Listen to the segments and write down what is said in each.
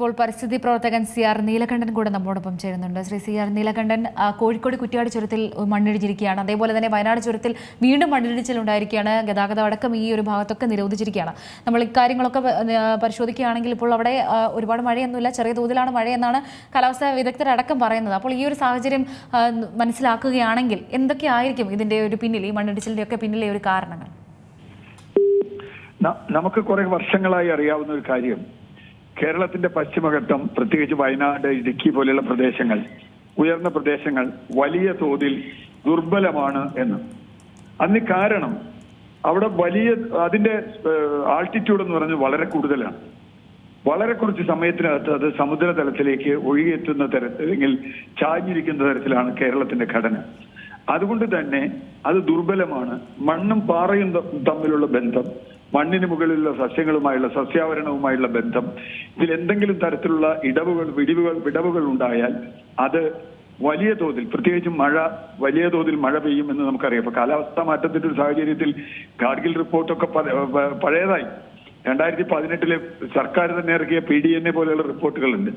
ഇപ്പോൾ പരിസ്ഥിതി പ്രവർത്തകൻ സി ആർ നീലകണ്ഠൻ കൂടെ നമ്മോടൊപ്പം ചേരുന്നുണ്ട്. ശ്രീ സി ആർ നീലകണ്ഠൻ കോഴിക്കോട് കുറ്റ്യാട് ചുരത്തിൽ മണ്ണിടിച്ചിരിക്കുകയാണ്. അതേപോലെ തന്നെ വയനാട് ചുരത്തിൽ വീണ്ടും മണ്ണിടിച്ചിൽ ഉണ്ടായിരിക്കുകയാണ് ഗതാഗതം അടക്കം ഈ ഒരു ഭാഗത്തൊക്കെ നിരോധിച്ചിരിക്കുകയാണ്. നമ്മൾ ഇക്കാര്യങ്ങളൊക്കെ പരിശോധിക്കുകയാണെങ്കിൽ ഇപ്പോൾ അവിടെ ഒരുപാട് മഴയൊന്നുമില്ല. ചെറിയ തോതിലാണ് മഴയെന്നാണ് കാലാവസ്ഥാ വിദഗ്ധരടക്കം പറയുന്നത്. അപ്പോൾ ഈ ഒരു സാഹചര്യം മനസ്സിലാക്കുകയാണെങ്കിൽ എന്തൊക്കെയായിരിക്കും ഇതിന്റെ ഒരു പിന്നിൽ ഈ മണ്ണിടിച്ചിലിന്റെ ഒക്കെ പിന്നിലെ ഒരു കാരണങ്ങൾ? നമുക്ക് കുറെ വർഷങ്ങളായി അറിയാവുന്ന ഒരു കാര്യം. കേരളത്തിന്റെ പശ്ചിമഘട്ടം പ്രത്യേകിച്ച് വയനാട് ഇടുക്കി പോലെയുള്ള പ്രദേശങ്ങൾ ഉയർന്ന പ്രദേശങ്ങൾ വലിയ തോതിൽ ദുർബലമാണ് എന്ന്. അതിന് കാരണം അവിടെ വലിയ അതിന്റെ ആൾട്ടിറ്റ്യൂഡ് എന്ന് പറഞ്ഞാൽ വളരെ കൂടുതലാണ്. വളരെ കുറച്ച് സമയത്തിനകത്ത് അത് സമുദ്രതലത്തിലേക്ക് ഒഴുകിയെത്തുന്ന തരത്തിൽ അല്ലെങ്കിൽ ചാഞ്ഞിരിക്കുന്ന തരത്തിലാണ് കേരളത്തിന്റെ ഘടന. അതുകൊണ്ട് തന്നെ അത് ദുർബലമാണ്. മണ്ണും പാറയും തമ്മിലുള്ള ബന്ധം മണ്ണിന് മുകളിലുള്ള സസ്യങ്ങളുമായുള്ള സസ്യാവരണവുമായുള്ള ബന്ധം ഇതിൽ എന്തെങ്കിലും തരത്തിലുള്ള ഇടവുകൾ വിടിവുകൾ വിടവുകൾ ഉണ്ടായാൽ അത് വലിയ തോതിൽ പ്രത്യേകിച്ചും മഴ വലിയ തോതിൽ മഴ പെയ്യുമെന്ന് നമുക്കറിയാം. ഇപ്പൊ കാലാവസ്ഥാ മാറ്റത്തിന്റെ ഒരു സാഹചര്യത്തിൽ ഗാഡ്ഗിൽ റിപ്പോർട്ടൊക്കെ പഴയതായി. രണ്ടായിരത്തി പതിനെട്ടിലെ സർക്കാർ തന്നെ ഇറക്കിയ പി ഡി എൻ എ പോലെയുള്ള റിപ്പോർട്ടുകളുണ്ട്.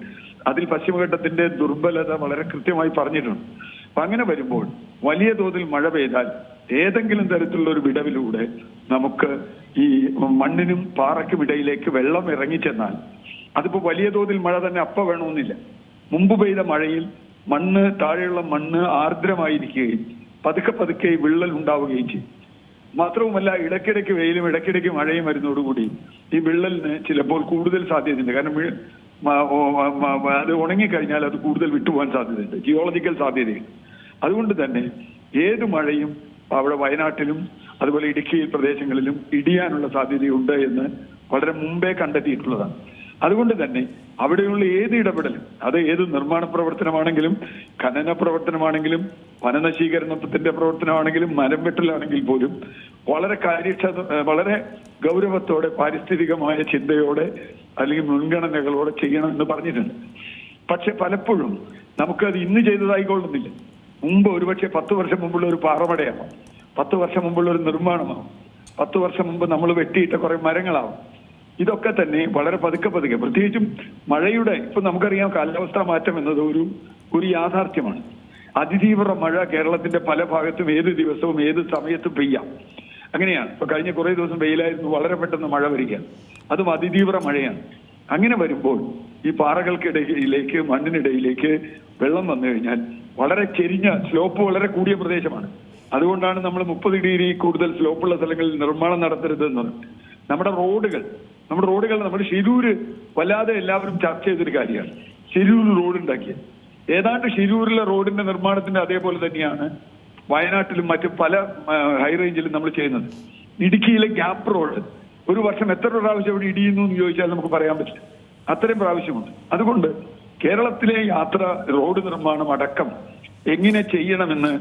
അതിൽ പശ്ചിമഘട്ടത്തിന്റെ ദുർബലത വളരെ കൃത്യമായി പറഞ്ഞിട്ടുണ്ട്. അപ്പൊ അങ്ങനെ വരുമ്പോൾ വലിയ തോതിൽ മഴ പെയ്താൽ ഏതെങ്കിലും തരത്തിലുള്ള ഒരു വിടവിലൂടെ നമുക്ക് ഈ മണ്ണിനും പാറയ്ക്കും ഇടയിലേക്ക് വെള്ളം ഇറങ്ങിച്ചെന്നാൽ അതിപ്പോ വലിയ തോതിൽ മഴ തന്നെ അപ്പ വേണമെന്നില്ല മുമ്പ് പെയ്ത മഴയിൽ മണ്ണ് താഴെയുള്ള മണ്ണ് ആർദ്രമായിരിക്കുകയും പതുക്കെ പതുക്കെ വിള്ളൽ ഉണ്ടാവുകയും ചെയ്യും. മാത്രവുമല്ല ഇടയ്ക്കിടയ്ക്ക് വെയിലും ഇടയ്ക്കിടയ്ക്ക് മഴയും വരുന്നതോടുകൂടി ഈ വിള്ളലിന് ചിലപ്പോൾ കൂടുതൽ സാധ്യതയുണ്ട്. കാരണം അത് ഉണങ്ങിക്കഴിഞ്ഞാൽ അത് കൂടുതൽ വിട്ടുപോകാൻ സാധ്യതയുണ്ട്. ജിയോളജിക്കൽ സാധ്യതയുണ്ട്. അതുകൊണ്ട് തന്നെ ഏത് മഴയും അവിടെ വയനാട്ടിലും അതുപോലെ ഇടുക്കി പ്രദേശങ്ങളിലും ഇടിയാനുള്ള സാധ്യതയുണ്ട് എന്ന് വളരെ മുമ്പേ കണ്ടെത്തിയിട്ടുള്ളതാണ്. അതുകൊണ്ട് തന്നെ അവിടെയുള്ള ഏത് ഇടപെടലും അത് ഏത് നിർമ്മാണ പ്രവർത്തനമാണെങ്കിലും ഖനന പ്രവർത്തനമാണെങ്കിലും വനനശീകരണത്തിന്റെ പ്രവർത്തനമാണെങ്കിലും മരം വെട്ടലാണെങ്കിൽ പോലും വളരെ കാര്യക്ഷത വളരെ ഗൗരവത്തോടെ പാരിസ്ഥിതികമായ ചിന്തയോടെ അല്ലെങ്കിൽ മുൻഗണനകളോടെ ചെയ്യണം എന്ന് പറഞ്ഞിട്ടുണ്ട്. പക്ഷെ പലപ്പോഴും നമുക്കത് ഇന്ന് ചെയ്തതായിക്കൊള്ളുന്നില്ല മുമ്പ് ഒരുപക്ഷെ പത്ത് വർഷം മുമ്പുള്ള ഒരു പാറമടയാവാം. പത്ത് വർഷം മുമ്പുള്ള ഒരു നിർമ്മാണമാവും. പത്ത് വർഷം മുമ്പ് നമ്മൾ വെട്ടിയിട്ട കുറെ മരങ്ങളാവും. ഇതൊക്കെ തന്നെ വളരെ പതുക്കെ പതുക്കെ പ്രത്യേകിച്ചും മഴയുടെ ഇപ്പൊ നമുക്കറിയാം കാലാവസ്ഥാ മാറ്റം എന്നത് ഒരു ഒരു യാഥാർത്ഥ്യമാണ്. അതിതീവ്ര മഴ കേരളത്തിന്റെ പല ഭാഗത്തും ഏത് ദിവസവും ഏത് സമയത്തും പെയ്യാം. അങ്ങനെയാണ്. ഇപ്പൊ കഴിഞ്ഞ കുറെ ദിവസം വെയിലായിരുന്നു വളരെ പെട്ടെന്ന് മഴ വരിക അതും അതിതീവ്ര മഴയാണ്. അങ്ങനെ വരുമ്പോൾ ഈ പാറകൾക്കിടയിലേക്ക് മണ്ണിനിടയിലേക്ക് വെള്ളം വന്നു കഴിഞ്ഞാൽ വളരെ ചെരിഞ്ഞ സ്ലോപ്പ് വളരെ കൂടിയ പ്രദേശമാണ്. അതുകൊണ്ടാണ് നമ്മൾ മുപ്പത് ഡിഗ്രി കൂടുതൽ സ്ലോപ്പുള്ള സ്ഥലങ്ങളിൽ നിർമ്മാണം നടത്തരുതെന്നത് നമ്മുടെ റോഡുകൾ നമ്മുടെ റോഡുകൾ നമ്മുടെ ഷിരൂര് വല്ലാതെ എല്ലാവരും ചർച്ച ചെയ്തൊരു കാര്യമാണ്. ഷിരൂർ റോഡ് ഉണ്ടാക്കിയത് ഏതാണ്ട് ഷിരൂരിലെ റോഡിന്റെ നിർമ്മാണത്തിന്റെ അതേപോലെ തന്നെയാണ് വയനാട്ടിലും മറ്റു പല ഹൈ റേഞ്ചിലും നമ്മൾ ചെയ്യുന്നത്. ഇടുക്കിയിലെ ഗ്യാപ്പ് റോഡ് ഒരു വർഷം എത്ര പ്രാവശ്യം അവിടെ ഇടിയുന്നു എന്ന് ചോദിച്ചാൽ നമുക്ക് പറയാൻ പറ്റില്ല. അത്രയും പ്രാവശ്യമുണ്ട്. അതുകൊണ്ട് കേരളത്തിലെ യാത്ര റോഡ് നിർമ്മാണം അടക്കം എങ്ങനെ ചെയ്യണമെന്ന്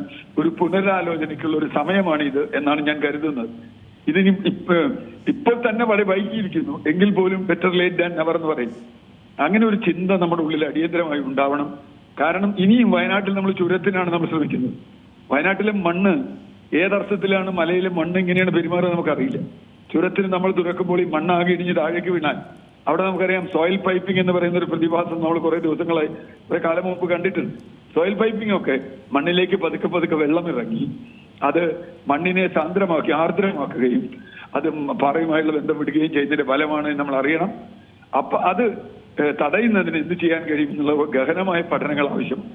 ഒരു പുനരാലോചനയ്ക്കുള്ള ഒരു സമയമാണ് ഇത് എന്നാണ് ഞാൻ കരുതുന്നത്. ഇതിന് ഇപ്പൊ ഇപ്പോൾ തന്നെ വളരെ വൈകിയിരിക്കുന്നു. എങ്കിൽ പോലും ബെറ്റർ ലേറ്റ് ദാൻ നെവർ എന്ന് പറയും. അങ്ങനെ ഒരു ചിന്ത നമ്മുടെ ഉള്ളിൽ അടിയന്തരമായി ഉണ്ടാവണം. കാരണം ഇനിയും വയനാട്ടിൽ നമ്മൾ ചുരത്തിനാണ് നമ്മൾ ശ്രമിക്കുന്നത്. വയനാട്ടിലെ മണ്ണ് ഏതർത്ഥത്തിലാണ് മലയിലെ മണ്ണ് ഇങ്ങനെയാണ് പെരുമാറുക നമുക്കറിയില്ല. ചുരത്തിന് നമ്മൾ തുറക്കുമ്പോൾ ഈ മണ്ണാകെ ഇടിഞ്ഞ് താഴേക്ക് വീണാൽ അവിടെ നമുക്കറിയാം സോയിൽ പൈപ്പിംഗ് എന്ന് പറയുന്ന ഒരു പ്രതിഭാസം നമ്മൾ കുറെ ദിവസങ്ങളായി കുറെ കാലം മുമ്പ് കണ്ടിട്ടുണ്ട്. സോയിൽ പൈപ്പിംഗ് ഒക്കെ മണ്ണിലേക്ക് പതുക്കെ പതുക്കെ വെള്ളം ഇറങ്ങി അത് മണ്ണിനെ സാന്ദ്രമാക്കി ആർദ്രമാക്കുകയും അത് പാറയുമായുള്ള ബന്ധം വിടുകയും ചെയ്യുന്നതിന്റെ ഫലമാണ് നമ്മൾ അറിയണം. അപ്പൊ അത് തടയുന്നതിന് എന്ത് ചെയ്യാൻ കഴിയും എന്നുള്ള ഗഹനമായ പഠനങ്ങൾ ആവശ്യമാണ്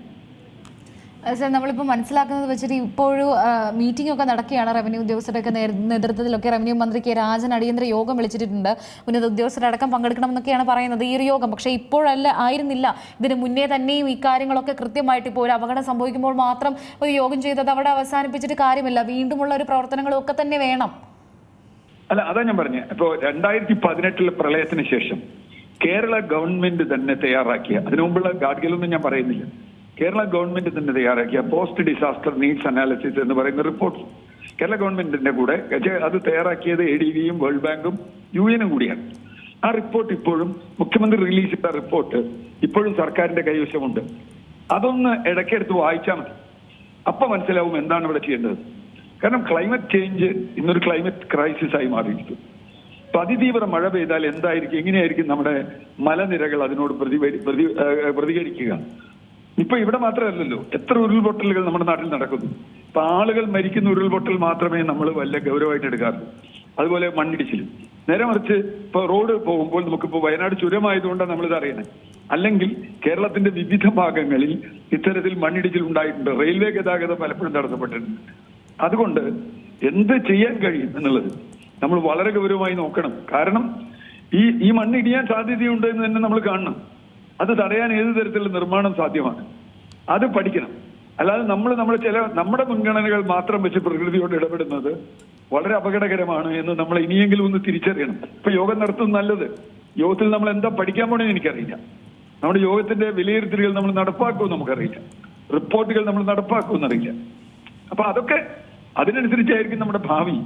സാർ നമ്മളിപ്പോൾ മനസ്സിലാക്കുന്നത് വെച്ചിട്ട് ഇപ്പോഴും മീറ്റിംഗ് ഒക്കെ നടക്കുകയാണ് റവന്യൂ ഉദ്യോഗസ്ഥരുടെയൊക്കെ ഒക്കെ നേതൃത്വത്തിലൊക്കെ റവന്യൂ മന്ത്രി കെ രാജൻ അടിയന്തര യോഗം വിളിച്ചിട്ടുണ്ട്. ഉന്നത ഉദ്യോഗസ്ഥരടക്കം പങ്കെടുക്കണമെന്നൊക്കെയാണ് പറയുന്നത് ഈ ഒരു യോഗം. പക്ഷേ ഇപ്പോഴല്ല ആയിരുന്നില്ല. ഇതിന് മുന്നേ തന്നെയും ഈ കാര്യങ്ങളൊക്കെ കൃത്യമായിട്ട് ഇപ്പോൾ ഒരു അപകടം സംഭവിക്കുമ്പോൾ മാത്രം ഒരു യോഗം ചെയ്തത് അവിടെ അവസാനിപ്പിച്ചിട്ട് കാര്യമില്ല. വീണ്ടുമുള്ള ഒരു പ്രവർത്തനങ്ങളും ഒക്കെ തന്നെ വേണം. അല്ല അതാ ഞാൻ പറഞ്ഞു. ഇപ്പോ രണ്ടായിരത്തി പതിനെട്ടിലെ പ്രളയത്തിന് ശേഷം കേരള ഗവൺമെന്റ് തന്നെ തയ്യാറാക്കിയ അതിനു മുമ്പുള്ള ഗാഡ്ഗിലൊന്നും ഞാൻ പറയുന്നില്ല. കേരള ഗവൺമെന്റ് തന്നെ തയ്യാറാക്കിയ പോസ്റ്റ് ഡിസാസ്റ്റർ നീഡ്സ് അനാലിസിസ് എന്ന് പറയുന്ന റിപ്പോർട്ട്. കേരള ഗവൺമെന്റിന്റെ കൂടെ അത് തയ്യാറാക്കിയത് എ ഡി വിയും വേൾഡ് ബാങ്കും യു എനും കൂടിയാണ്. ആ റിപ്പോർട്ട് ഇപ്പോഴും മുഖ്യമന്ത്രി റിലീസ് ചെയ്ത റിപ്പോർട്ട് ഇപ്പോഴും സർക്കാരിന്റെ കൈവശമുണ്ട്. അതൊന്ന് ഇടയ്ക്കെടുത്ത് വായിച്ചാൽ മതി. അപ്പൊ മനസ്സിലാവും എന്താണ് ഇവിടെ ചെയ്യേണ്ടത്. കാരണം ക്ലൈമറ്റ് ചേഞ്ച് ഇന്നൊരു ക്ലൈമറ്റ് ക്രൈസിസ് ആയി മാറിയിരിക്കും അതിതീവ്ര മഴ പെയ്താൽ എന്തായിരിക്കും എങ്ങനെയായിരിക്കും നമ്മുടെ മലനിരകൾ അതിനോട് പ്രതി പ്രതികരിക്കുക? ഇപ്പൊ ഇവിടെ മാത്രമല്ലല്ലോ. എത്ര ഉരുൾപൊട്ടലുകൾ നമ്മുടെ നാട്ടിൽ നടക്കുന്നു. ഇപ്പൊ ആളുകൾ മരിക്കുന്ന ഉരുൾപൊട്ടൽ മാത്രമേ നമ്മൾ വല്ല ഗൗരവമായിട്ട് എടുക്കാറുള്ളൂ. അതുപോലെ മണ്ണിടിച്ചിലും. നേരെ മറിച്ച് ഇപ്പൊ റോഡ് പോകുമ്പോൾ നമുക്കിപ്പോ വയനാട് ചുരമായതുകൊണ്ടാണ് നമ്മളിത് അറിയുന്നത്. അല്ലെങ്കിൽ കേരളത്തിന്റെ വിവിധ ഭാഗങ്ങളിൽ ഇത്തരത്തിൽ മണ്ണിടിച്ചിൽ ഉണ്ടായിട്ടുണ്ട്. റെയിൽവേ ഗതാഗതം പലപ്പോഴും തടസ്സപ്പെട്ടിട്ടുണ്ട്. അതുകൊണ്ട് എന്ത് ചെയ്യാൻ കഴിയും എന്നുള്ളത് നമ്മൾ വളരെ ഗൗരവമായി നോക്കണം. കാരണം ഈ ഈ മണ്ണിടിയാൻ സാധ്യതയുണ്ട് എന്ന് തന്നെ നമ്മൾ കാണണം. അത് തടയാൻ ഏത് തരത്തിലുള്ള നിർമ്മാണം സാധ്യമാണ്? അത് പഠിക്കണം. അല്ലാതെ നമ്മൾ നമ്മുടെ ചില നമ്മുടെ മുൻഗണനകൾ മാത്രം വെച്ച് പ്രകൃതിയോട് ഇടപെടുന്നത് വളരെ അപകടകരമാണ് എന്ന് നമ്മൾ ഇനിയെങ്കിലും ഒന്ന് തിരിച്ചറിയണം. ഇപ്പൊ യോഗം നടത്തുന്നത് നല്ലത്. യോഗത്തിൽ നമ്മൾ എന്താ പഠിക്കാൻ പോണെന്ന് എനിക്കറിയില്ല. നമ്മുടെ യോഗത്തിന്റെ വിലയിരുത്തലുകൾ നമ്മൾ നടപ്പാക്കുമെന്ന് നമുക്കറിയില്ല. റിപ്പോർട്ടുകൾ നമ്മൾ നടപ്പാക്കുമെന്ന് അറിയില്ല. അപ്പൊ അതൊക്കെ അതിനനുസരിച്ചായിരിക്കും നമ്മുടെ ഭാവി.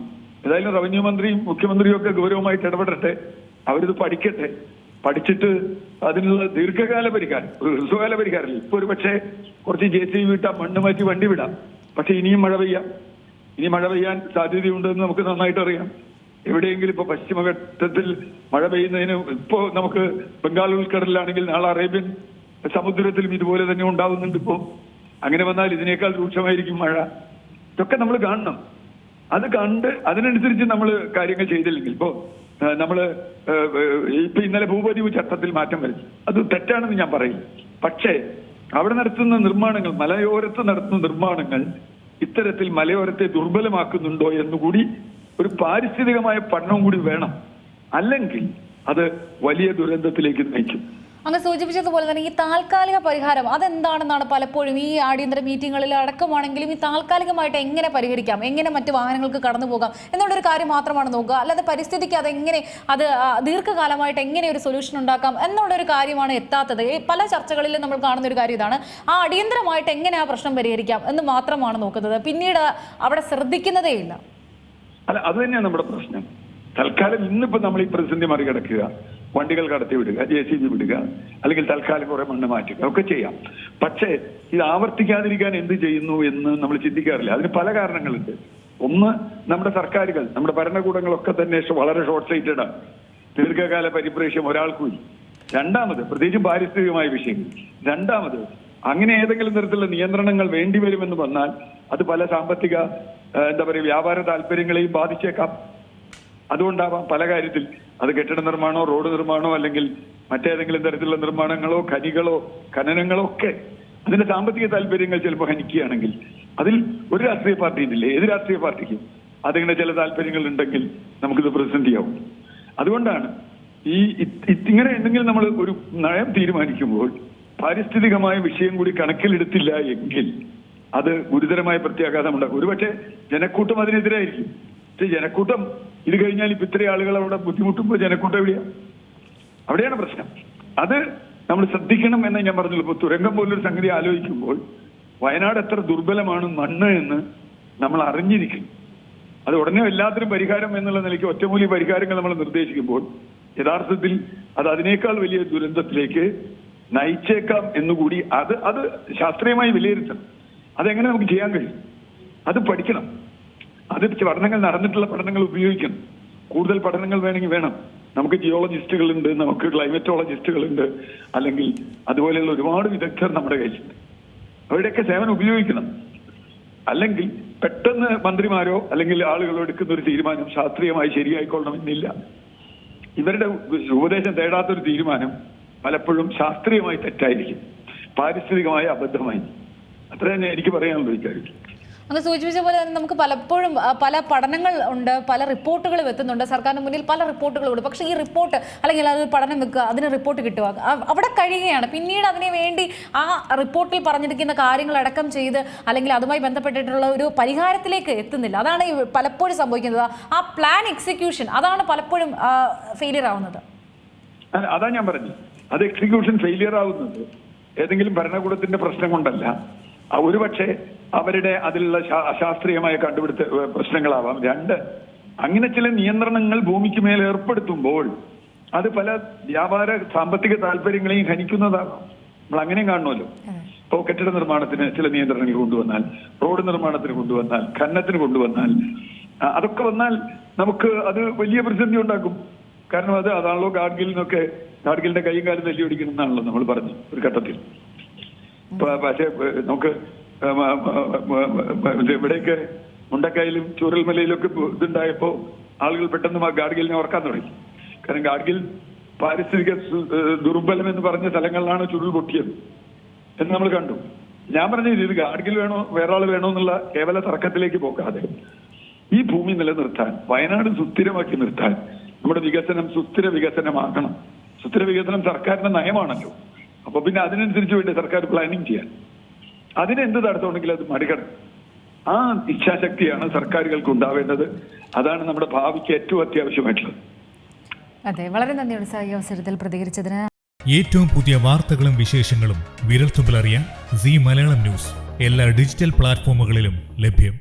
ഏതായാലും റവന്യൂ മന്ത്രിയും മുഖ്യമന്ത്രിയും ഒക്കെ ഗൗരവമായിട്ട് ഇടപെടട്ടെ. അവരിത് പഠിക്കട്ടെ. പഠിച്ചിട്ട് അതിനുള്ള ദീർഘകാല പരിഹാരം ഹ്രസ്വകാല പരിഹാരമില്ല. ഇപ്പൊ ഒരു പക്ഷേ കുറച്ച് ജെ സി വിട്ടാ മണ്ണ് മാറ്റി വണ്ടി വിടാം. പക്ഷെ ഇനിയും മഴ പെയ്യാം. ഇനി മഴ പെയ്യാൻ സാധ്യതയുണ്ടെന്ന് നമുക്ക് നന്നായിട്ട് അറിയാം. എവിടെയെങ്കിലും ഇപ്പൊ പശ്ചിമഘട്ടത്തിൽ മഴ പെയ്യുന്നതിന് ഇപ്പോ നമുക്ക് ബംഗാൾ ഉൾക്കടലിലാണെങ്കിൽ നാളെ അറേബ്യൻ സമുദ്രത്തിലും ഇതുപോലെ തന്നെ ഉണ്ടാവുന്നുണ്ട് ഇപ്പോ. അങ്ങനെ വന്നാൽ ഇതിനേക്കാൾ രൂക്ഷമായിരിക്കും മഴ. ഇതൊക്കെ നമ്മൾ കാണണം. അത് കണ്ട് അതിനനുസരിച്ച് നമ്മൾ കാര്യങ്ങൾ ചെയ്തില്ലെങ്കിൽ ഇപ്പോ ഏഹ്, ഇപ്പൊ ഇന്നലെ ഭൂപതിവ് ചട്ടത്തിൽ മാറ്റം വരുത്തി. അത് തെറ്റാണെന്ന് ഞാൻ പറയും. പക്ഷേ അവിടെ നടത്തുന്ന നിർമ്മാണങ്ങൾ മലയോരത്ത് നടത്തുന്ന നിർമ്മാണങ്ങൾ ഇത്തരത്തിൽ മലയോരത്തെ ദുർബലമാക്കുന്നുണ്ടോ എന്നുകൂടി ഒരു പാരിസ്ഥിതികമായ പഠനവും കൂടി വേണം. അല്ലെങ്കിൽ അത് വലിയ ദുരന്തത്തിലേക്ക് നയിക്കും. അങ്ങ് സൂചിപ്പിച്ചതുപോലെ തന്നെ ഈ താൽക്കാലിക പരിഹാരം അതെന്താണെന്നാണ് പലപ്പോഴും ഈ അടിയന്തര മീറ്റിങ്ങുകളിൽ അടക്കമാണെങ്കിലും ഈ താൽക്കാലികമായിട്ട് എങ്ങനെ പരിഹരിക്കാം? എങ്ങനെ മറ്റു വാഹനങ്ങൾക്ക് കടന്നു പോകാം? എന്നുള്ളൊരു കാര്യം മാത്രമാണ് നോക്കുക. അല്ലാതെ പരിസ്ഥിതിക്ക് അതെങ്ങനെ അത് ദീർഘകാലമായിട്ട് എങ്ങനെ ഒരു സൊല്യൂഷൻ ഉണ്ടാക്കാം എന്നുള്ളൊരു കാര്യമാണ് എത്താത്തത്. പല ചർച്ചകളിലും നമ്മൾ കാണുന്ന ഒരു കാര്യം ഇതാണ്. ആ അടിയന്തരമായിട്ട് എങ്ങനെ ആ പ്രശ്നം പരിഹരിക്കാം എന്ന് മാത്രമാണ് നോക്കുന്നത്. പിന്നീട് അവിടെ ശ്രദ്ധിക്കുന്നതേ ഇല്ല. അല്ല അത് തന്നെയാണ് നമ്മുടെ പ്രശ്നം. തൽക്കാലം ഇന്നിപ്പോ നമ്മൾ ഈ പ്രതിസന്ധി മറികടക്കുക. വണ്ടികൾ കടത്തി വിടുക ജെ സി ബി വിടുക അല്ലെങ്കിൽ തൽക്കാലം കുറെ മണ്ണ് മാറ്റുക ഒക്കെ ചെയ്യാം. പക്ഷേ ഇത് ആവർത്തിക്കാതിരിക്കാൻ എന്ത് ചെയ്യുന്നു എന്ന് നമ്മൾ ചിന്തിക്കാറില്ല. അതിന് പല കാരണങ്ങളുണ്ട്. ഒന്ന് നമ്മുടെ സർക്കാരുകൾ നമ്മുടെ ഭരണകൂടങ്ങളൊക്കെ തന്നെ വളരെ ഷോർട്ട് സൈറ്റഡ് ആണ്. ദീർഘകാല പരിപ്രേക്ഷ്യം ഒരാൾക്കും രണ്ടാമത് പ്രത്യേകിച്ചും പാരിസ്ഥിതികമായ വിഷയങ്ങൾ. രണ്ടാമത് അങ്ങനെ ഏതെങ്കിലും തരത്തിലുള്ള നിയന്ത്രണങ്ങൾ വേണ്ടിവരുമെന്ന് വന്നാൽ അത് പല സാമ്പത്തിക എന്താ പറയുക വ്യാപാര താല്പര്യങ്ങളെയും ബാധിച്ചേക്കാം. അതുകൊണ്ടാവാം പല കാര്യത്തിൽ അത് കെട്ടിട നിർമ്മാണമോ റോഡ് നിർമ്മാണമോ അല്ലെങ്കിൽ മറ്റേതെങ്കിലും തരത്തിലുള്ള നിർമ്മാണങ്ങളോ ഖനികളോ ഖനനങ്ങളോ ഒക്കെ അതിന്റെ സാമ്പത്തിക താല്പര്യങ്ങൾ ചിലപ്പോൾ ഹനിക്കുകയാണെങ്കിൽ അതിൽ ഒരു രാഷ്ട്രീയ പാർട്ടി ഇല്ലേ? ഏത് രാഷ്ട്രീയ പാർട്ടിക്കും അതിങ്ങനെ ചില താല്പര്യങ്ങൾ ഉണ്ടെങ്കിൽ നമുക്കിത് പ്രതിസന്ധിയാവും അതുകൊണ്ടാണ് ഈ ഇങ്ങനെ എന്തെങ്കിലും നമ്മൾ ഒരു നയം തീരുമാനിക്കുമ്പോൾ പാരിസ്ഥിതികമായ വിഷയം കൂടി കണക്കിലെടുത്തില്ല എങ്കിൽ അത് ഗുരുതരമായ പ്രത്യാഘാതം ഉണ്ടാക്കും ഒരുപക്ഷെ ജനക്കൂട്ടം അതിനെതിരായിരിക്കും. ജനക്കൂട്ടം. ഇത് കഴിഞ്ഞാൽ ഇപ്പൊ ഇത്രയും ആളുകൾ അവിടെ ബുദ്ധിമുട്ടുമ്പോൾ ജനക്കൂട്ടം എവിടെയാ? അവിടെയാണ് പ്രശ്നം. അത് നമ്മൾ ശ്രദ്ധിക്കണം എന്ന് ഞാൻ പറഞ്ഞു ഇപ്പൊ തുരങ്കം പോലൊരു സംഗതി ആലോചിക്കുമ്പോൾ വയനാട് എത്ര ദുർബലമാണ് മണ്ണ് എന്ന് നമ്മൾ അറിഞ്ഞിരിക്കും. അത് ഉടനെ എല്ലാത്തിനും പരിഹാരം എന്നുള്ള നിലയ്ക്ക് ഒറ്റമൂലി പരിഹാരങ്ങൾ നമ്മൾ നിർദ്ദേശിക്കുമ്പോൾ യഥാർത്ഥത്തിൽ അത് അതിനേക്കാൾ വലിയ ദുരന്തത്തിലേക്ക് നയിച്ചേക്കാം എന്നുകൂടി അത് അത് ശാസ്ത്രീയമായി വിലയിരുത്തണം. അതെങ്ങനെ നമുക്ക് ചെയ്യാൻ കഴിയും? അത് പഠിക്കണം. അത് പഠനങ്ങൾ നടന്നിട്ടുള്ള പഠനങ്ങൾ ഉപയോഗിക്കണം. കൂടുതൽ പഠനങ്ങൾ വേണമെങ്കിൽ വേണം. നമുക്ക് ജിയോളജിസ്റ്റുകളുണ്ട് നമുക്ക് ക്ലൈമറ്റോളജിസ്റ്റുകളുണ്ട് അല്ലെങ്കിൽ അതുപോലെയുള്ള ഒരുപാട് വിദഗ്ധർ നമ്മുടെ കയ്യിലുണ്ട്. അവരുടെയൊക്കെ സേവനം ഉപയോഗിക്കണം. അല്ലെങ്കിൽ പെട്ടെന്ന് മന്ത്രിമാരോ അല്ലെങ്കിൽ ആളുകളോ എടുക്കുന്ന ഒരു തീരുമാനം ശാസ്ത്രീയമായി ശരിയായിക്കൊള്ളണമെന്നില്ല. ഇവരുടെ ഉപദേശം തേടാത്തൊരു തീരുമാനം പലപ്പോഴും ശാസ്ത്രീയമായി തെറ്റായിരിക്കും. പാരിസ്ഥിതികമായി അബദ്ധമായി. അത്ര തന്നെ എനിക്ക് പറയാനുള്ള ഇക്കാര്യത്തിൽ അങ്ങ് സൂചിപ്പിച്ച പോലെ തന്നെ നമുക്ക് പലപ്പോഴും പല പഠനങ്ങൾ ഉണ്ട് പല റിപ്പോർട്ടുകളും എത്തുന്നുണ്ട്. സർക്കാരിന് മുന്നിൽ പല റിപ്പോർട്ടുകളും ഉണ്ട്. പക്ഷേ ഈ റിപ്പോർട്ട് അല്ലെങ്കിൽ അത് പഠനം വെക്കുക അതിന് റിപ്പോർട്ട് കിട്ടുക അവിടെ കഴിയുകയാണ്. പിന്നീട് അതിനെ വേണ്ടി ആ റിപ്പോർട്ടിൽ പറഞ്ഞിരിക്കുന്ന കാര്യങ്ങൾ കാര്യങ്ങളടക്കം ചെയ്ത് അല്ലെങ്കിൽ അതുമായി ബന്ധപ്പെട്ടിട്ടുള്ള ഒരു പരിഹാരത്തിലേക്ക് എത്തുന്നില്ല. അതാണ് പലപ്പോഴും സംഭവിക്കുന്നത്. ആ പ്ലാൻ എക്സിക്യൂഷൻ അതാണ് പലപ്പോഴും ഫെയിലിയർ ആവുന്നത്. അതാ ഞാൻ പറഞ്ഞു അത് എക്സിക്യൂഷൻ ഫെയിലിയർ ആവുന്നത്. ഏതെങ്കിലും ഭരണകൂടത്തിന്റെ പ്രശ്നം കൊണ്ടല്ല. ഒരുപക്ഷെ അവരുടെ അതിലുള്ള അശാസ്ത്രീയമായ കണ്ടുപിടുത്ത പ്രശ്നങ്ങളാവാം. രണ്ട് അങ്ങനെ ചില നിയന്ത്രണങ്ങൾ ഭൂമിക്ക് മേൽ ഏർപ്പെടുത്തുമ്പോൾ അത് പല വ്യാപാര സാമ്പത്തിക താല്പര്യങ്ങളെയും ഹനിക്കുന്നതാകാം. നമ്മൾ അങ്ങനെയും കാണുമല്ലോ ഇപ്പോ കെട്ടിട നിർമ്മാണത്തിന് ചില നിയന്ത്രണങ്ങൾ കൊണ്ടുവന്നാൽ റോഡ് നിർമ്മാണത്തിന് കൊണ്ടുവന്നാൽ ഖനനത്തിന് കൊണ്ടുവന്നാൽ അതൊക്കെ വന്നാൽ നമുക്ക് അത് വലിയ പ്രതിസന്ധി ഉണ്ടാക്കും. കാരണം അത് അതാണല്ലോ ഗാഡ്ഗിൽ നിന്നൊക്കെ ഗാഡ്ഗിലിന്റെ കൈയും കാലും തല്ലി ഓടിക്കണം എന്നാണല്ലോ നമ്മൾ പറഞ്ഞു ഒരു ഘട്ടത്തിൽ. പക്ഷേ നമുക്ക് ഇവിടെയൊക്കെ മുണ്ടക്കയിലും ചൂരൽമലയിലും ഒക്കെ ഇതുണ്ടായപ്പോ ആളുകൾ പെട്ടെന്ന് ഗാഡ്ഗിലിനെ ഓർക്കാൻ തുടങ്ങി. കാരണം ഗാഡ്ഗിൽ പാരിസ്ഥിതിക ദുർബലം എന്ന് പറഞ്ഞ സ്ഥലങ്ങളിലാണ് ചുരുൾ പൊട്ടിയത് എന്ന് നമ്മൾ കണ്ടു. ഞാൻ പറഞ്ഞത് ഇത് ഗാഡ്ഗിൽ വേണോ വേറെ വേണോ എന്നുള്ള കേവല തർക്കത്തിലേക്ക് പോകാതെ ഈ ഭൂമി നിലനിർത്താൻ വയനാട് സുസ്ഥിരമാക്കി നിർത്താൻ നമ്മുടെ വികസനം സുസ്ഥിര വികസനമാക്കണം സുസ്ഥിര വികസനം സർക്കാരിന്റെ നയമാണല്ലോ. അപ്പൊ പിന്നെ അതിനനുസരിച്ച് വേണ്ടി സർക്കാർ പ്ലാനിങ് ചെയ്യാൻ. അതിനെന്ത് തടസ്സമുണ്ടെങ്കിലും അത് മറികടക്കും ആ ഇച്ഛാശക്തിയാണ് സർക്കാരുകൾക്ക് ഉണ്ടാവേണ്ടത്. അതാണ് നമ്മുടെ ഭാവിക്ക് ഏറ്റവും അത്യാവശ്യമായിട്ടുള്ളത്. അതെ വളരെ നന്ദിയുണ്ട് സാർ ഈ അവസരത്തിൽ പ്രതികരിച്ചതിന്. ഏറ്റവും പുതിയ വാർത്തകളും വിശേഷങ്ങളും വിരൽത്തുമ്പിലറിയാൻ സി മലയാളം ന്യൂസ്. എല്ലാ ഡിജിറ്റൽ പ്ലാറ്റ്ഫോമുകളിലും ലഭ്യം.